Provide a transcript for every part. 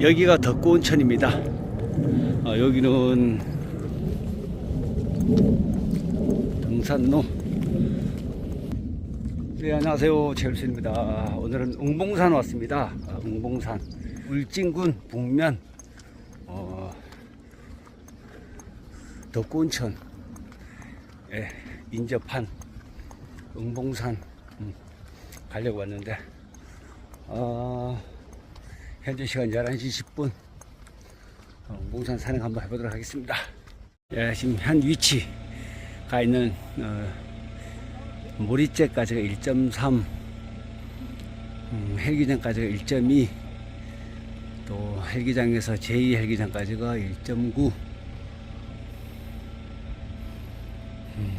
여기가 덕구온천입니다. 어, 여기는 등산로. 네, 안녕하세요. 최일수입니다. 오늘은 웅봉산 왔습니다. 아, 웅봉산. 울진군 북면, 어, 덕구온천, 예, 인접한 웅봉산 음, 가려고 왔는데, 어, 현재 시간 11시 10분. 어, 웅봉산 산행 한번 해보도록 하겠습니다. 예, 지금 현 위치 가 있는 어, 모리째까지가 1.3, 음, 헬기장까지가 1.2, 또 헬기장에서 제2 헬기장까지가 1.9. 음,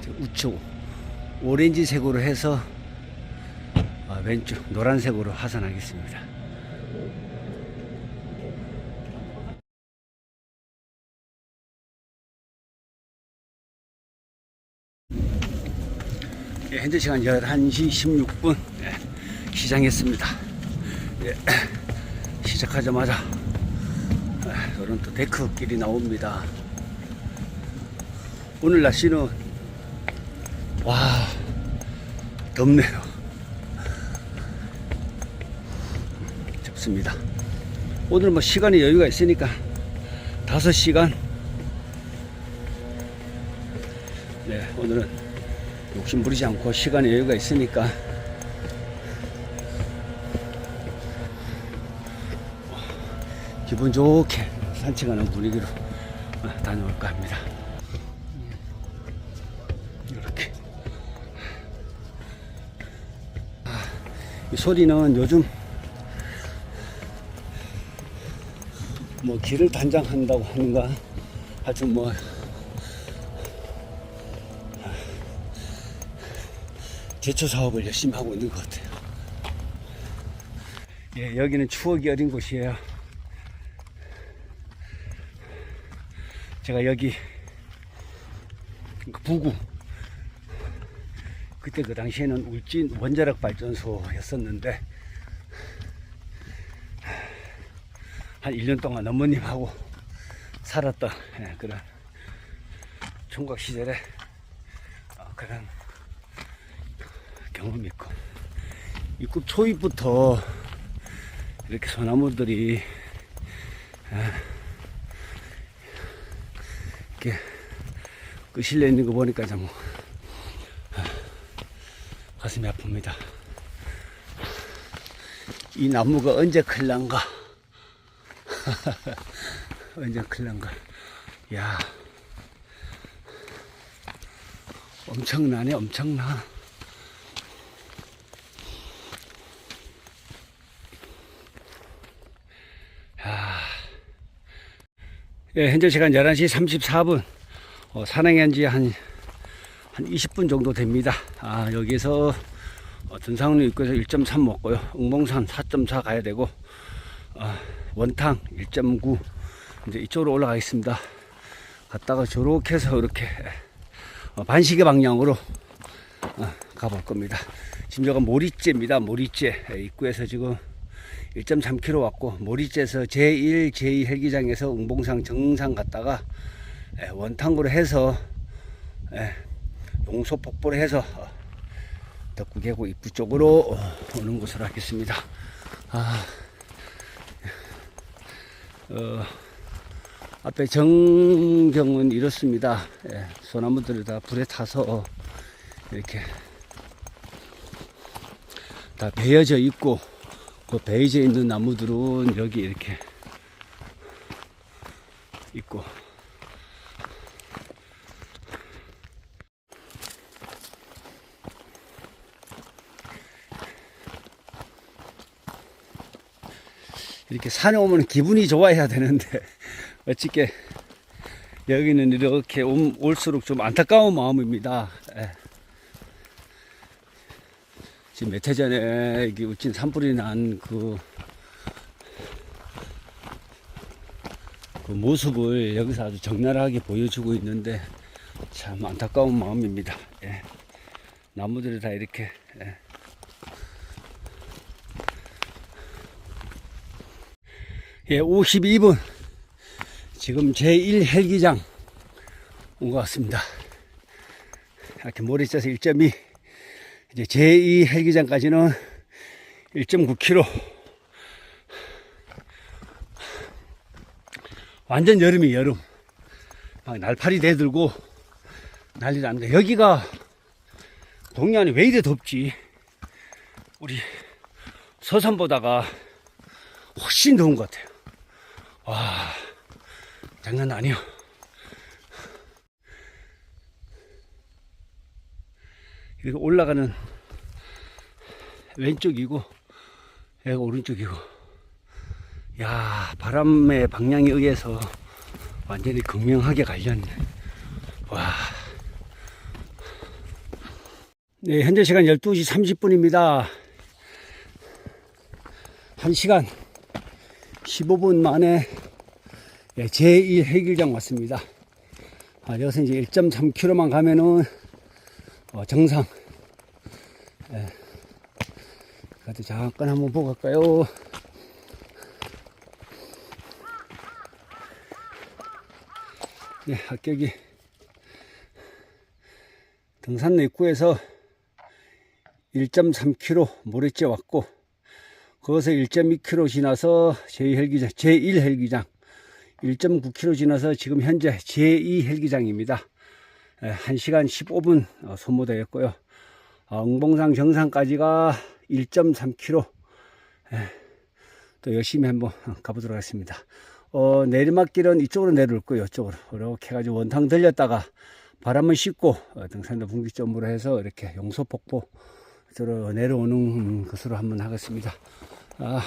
저 우측 오렌지색으로 해서 아, 왼쪽 노란색으로 하산하겠습니다. 예, 현재 시간 11시 16분 예, 시작했습니다. 예, 시작하자마자 예, 토론토 데크길이 나옵니다. 오늘 날씨는 와 덥네요. 덥습니다. 오늘 뭐 시간이 여유가 있으니까 5시간 네 오늘은 욕심 부리지 않고 시간에 여유가 있으니까 기분 좋게 산책하는 분위기로 어, 다녀올까 합니다. 이렇게 아, 이 소리는 요즘 뭐 길을 단장한다고 하는가 하여튼 뭐 제초 사업을 열심히 하고 있는 것 같아요. 예, 여기는 추억이 어린 곳이에요. 제가 여기 그 부구 그때 그 당시에는 울진 원자력 발전소였었는데 한 1년 동안 어머님하고 살았던 예, 그런 총각 시절에 어, 그런 경험이 있고 입구 초입부터 이렇게 소나무들이 아, 이렇게 끄실려 있는 거 보니까 참 아, 가슴이 아픕니다. 이 나무가 언제 클란가? 언제 클란가? 야, 엄청나네, 엄청나. 예, 현재 시간 11시 34분. 어, 산행한 지 한, 한 20분 정도 됩니다. 아, 여기서 어, 등산로 입구에서 1.3 먹고요. 웅봉산 4.4 가야 되고, 어, 원탕 1.9. 이제 이쪽으로 올라가겠습니다. 갔다가 저렇게 해서 이렇게 어, 반시계 방향으로 어, 가볼 겁니다. 지금 저가 모리째입니다. 모리째 예, 입구에서 지금 1.3km 왔고 모리째에서 제1, 제2 헬기장에서 웅봉산 정상 갔다가 예, 원탕으로 해서 예, 용소 폭포를 해서 어, 덕구계곡 입구 쪽으로 어, 오는 곳으로 하겠습니다. 아, 어, 앞에 정경은 이렇습니다. 예, 소나무들이 다 불에 타서 이렇게 다 베어져 있고 그 베이지에 있는 나무들은 여기 이렇게 있고 이렇게 산에 오면 기분이 좋아야 되는데 어찌게 여기는 이렇게 옴- 올수록 좀 안타까운 마음입니다. 예. 지금 몇 해 전에 여기 울진 산불이 난그 그 모습을 여기서 아주 적나라하게 보여주고 있는데 참 안타까운 마음입니다. 예. 나무들이 다 이렇게 예. 예, 52분. 지금 제1 헬기장 온 것 같습니다. 이렇게 모래 쪄서 1.2. 이제 제2 헬기장까지는 1.9km. 완전 여름이 여름. 막 날파리 대들고 난리 납니다. 여기가 동해안이 왜 이래 덥지? 우리 서산 보다가 훨씬 더운 것 같아요. 와, 장난 아니요. 이렇게 올라가는 왼쪽이고, 여기가 오른쪽이고, 야, 바람의 방향에 의해서 완전히 극명하게 갈렸네. 와. 네, 현재 시간 12시 30분입니다. 1시간 15분 만에 예, 제2 해길장 왔습니다. 아, 여기서 이제 1.3km만 가면은 어, 정상. 예. 가도 잠깐 한번 보고 갈까요? 네, 합격이 등산로 입구에서 1.3km 모래째 왔고 거기서 1.2km 지나서 제2헬기장, 제1헬기장 1.9km 지나서 지금 현재 제2헬기장입니다. 1시간 15분 어, 소모되었고요. 어, 응봉산 정상까지가 1.3km 또 열심히 한번 가보도록 하겠습니다. 어, 내리막길은 이쪽으로 내려올 거예요. 이쪽으로. 이렇게 해가지고 원탕 들렸다가 바람을 씻고 어, 등산도 분기점으로 해서 이렇게 용소폭포 저로 내려오는 것으로 한번 하겠습니다. 아,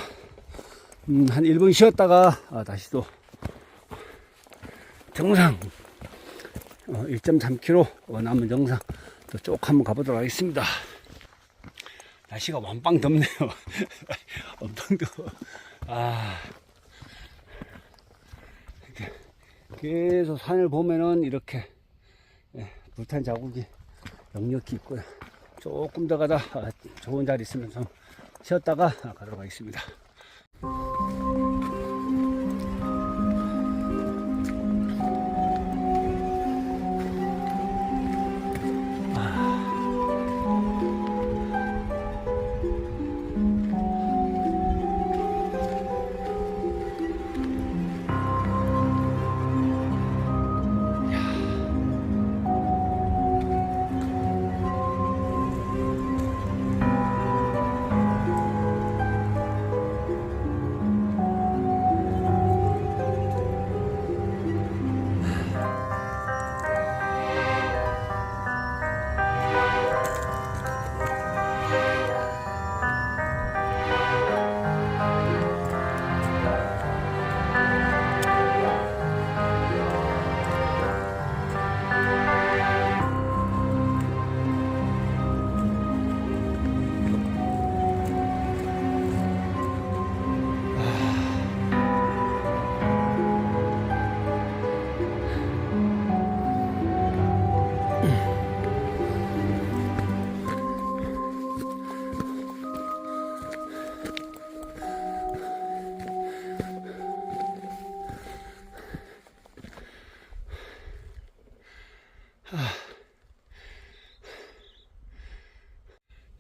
음, 한 1분 쉬었다가 아, 다시 또 정상 어, 1.3km 어, 남은 정상 또 쭉 한번 가보도록 하겠습니다. 날씨가 완빵 덥네요. 엄청 더워. 아. 계속 산을 보면은 이렇게 예, 불탄 자국이 역력히 있고요. 조금 더 가다 아, 좋은 자리 있으면 좀 쉬었다가 아, 가도록 하겠습니다.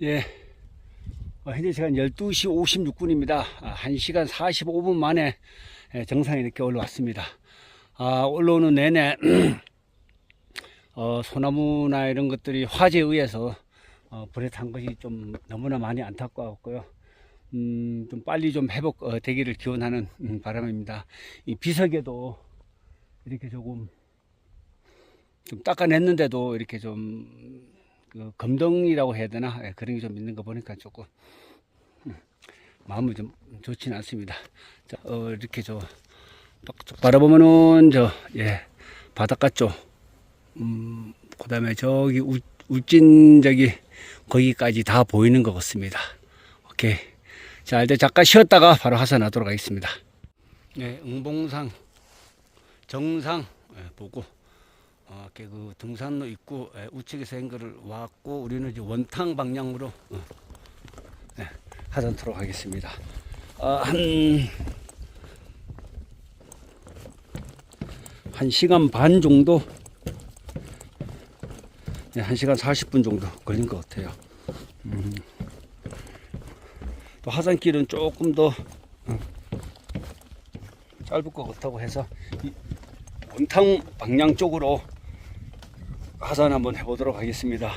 예. 어, 현재 시간 12시 56분입니다. 아, 1시간 45분 만에 예, 정상에 이렇게 올라왔습니다. 아, 올라오는 내내, 어, 소나무나 이런 것들이 화재에 의해서 어, 불에 탄 것이 좀 너무나 많이 안타까웠고요. 음, 좀 빨리 좀 회복되기를 기원하는 음, 바람입니다. 이 비석에도 이렇게 조금 좀 닦아냈는데도 이렇게 좀 그 검덩이라고 해야 되나 예, 그런 게 좀 있는 거 보니까 조금 음, 마음이 좀 좋지는 않습니다. 자, 어, 이렇게 저쭉 바라보면은 저예 바닷가 쪽, 음, 그다음에 저기 우, 울진 저기 거기까지 다 보이는 것 같습니다. 오케이. 자, 이제 잠깐 쉬었다가 바로 하산하도록 하겠습니다. 네, 응봉상 정상 예, 보고 어, 그 등산로 있고 예, 우측에서 행거를 왔고 우리는 이제 원탕 방향으로 어, 예, 하산토록 하겠습니다. 어, 한한 시간 반 정도, 네, 한 시간 40분 정도 걸린 것 같아요. 음. 또 하산길은 조금 더 음, 짧을 것 같다고 해서 이 원탕 방향 쪽으로 하산 한번 해보도록 하겠습니다.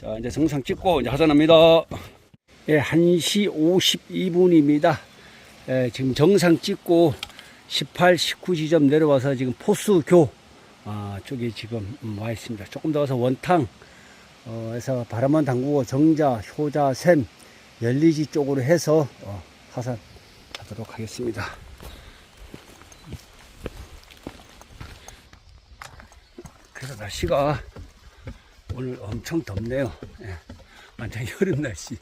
자, 이제 정상 찍고 이제 하산합니다. 예, 1시 52분입니다. 예, 지금 정상 찍고 18, 19 지점 내려와서 지금 포수교 아, 쪽에 지금 음, 와 있습니다. 조금 더 와서 원탕 어, 에서 바람만 담그고 정자, 효자, 샘, 열리지 쪽으로 해서 어, 하산하도록 하겠습니다. 그래서 날씨가 오늘 엄청 덥네요. 예, 완전 여름 날씨.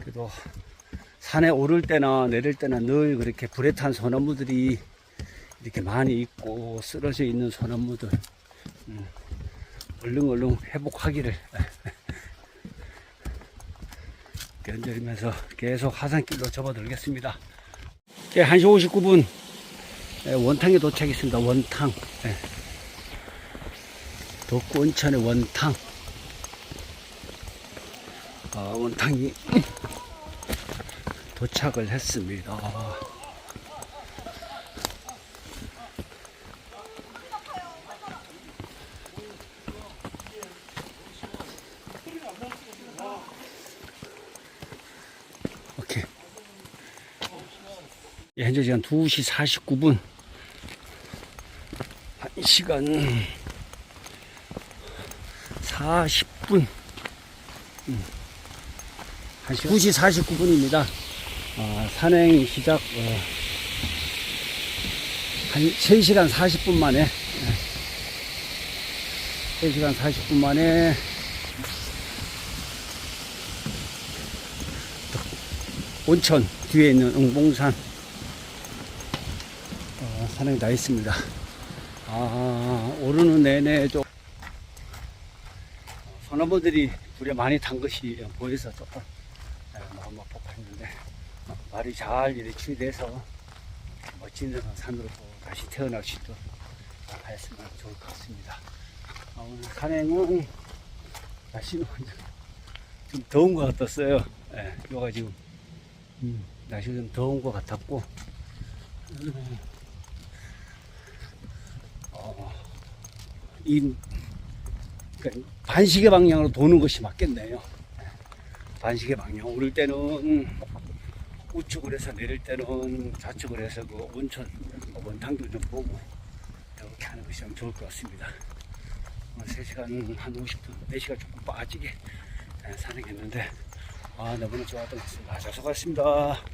그래도 산에 오를 때나 내릴 때나 늘 그렇게 불에 탄 소나무들이 이렇게 많이 있고 쓰러져 있는 소나무들 음, 얼른 얼른 회복하기를 견뎌면서 계속 하산길로 접어들겠습니다. 예, 1시 59분 원탕에 도착했습니다. 원탕. 예. 덕구 온천의 원탕. 아, 원탕이 도착을 했습니다. 예, 현재 시간 2시 49분. 1시간 40분. 음. 2시 49분입니다. 어, 산행 시작, 어, 한 3시간 40분 만에, 예. 3시간 40분 만에, 온천 뒤에 있는 응봉산, 어, 산행 다 했습니다. 아, 오르는 내내 좀, 소나무들이 불에 많이 탄 것이 보여서 조금 예, 마음 아팠는데 말이 잘 이렇게 추이돼서 멋진 산으로 또 다시 태어날 수 있도록 하였으면 좋을 것 같습니다. 아, 오늘 산행은 날씨는 좀 더운 것 같았어요. 예, 요가 지금 음, 날씨가 좀 더운 것 같았고 음, 어, 이 반시계 방향으로 도는 것이 맞겠네요. 반시계 방향. 오를 때는 우측을 해서 내릴 때는 좌측을 해서 그 온천 원탕도 좀 보고 이렇게 하는 것이 좀 좋을 것 같습니다. 오늘 3시간 한 50분, 4시간 조금 빠지게 예, 산행했는데 아 너무나 좋았던 것 같습니다. 자, 수고하셨습니다.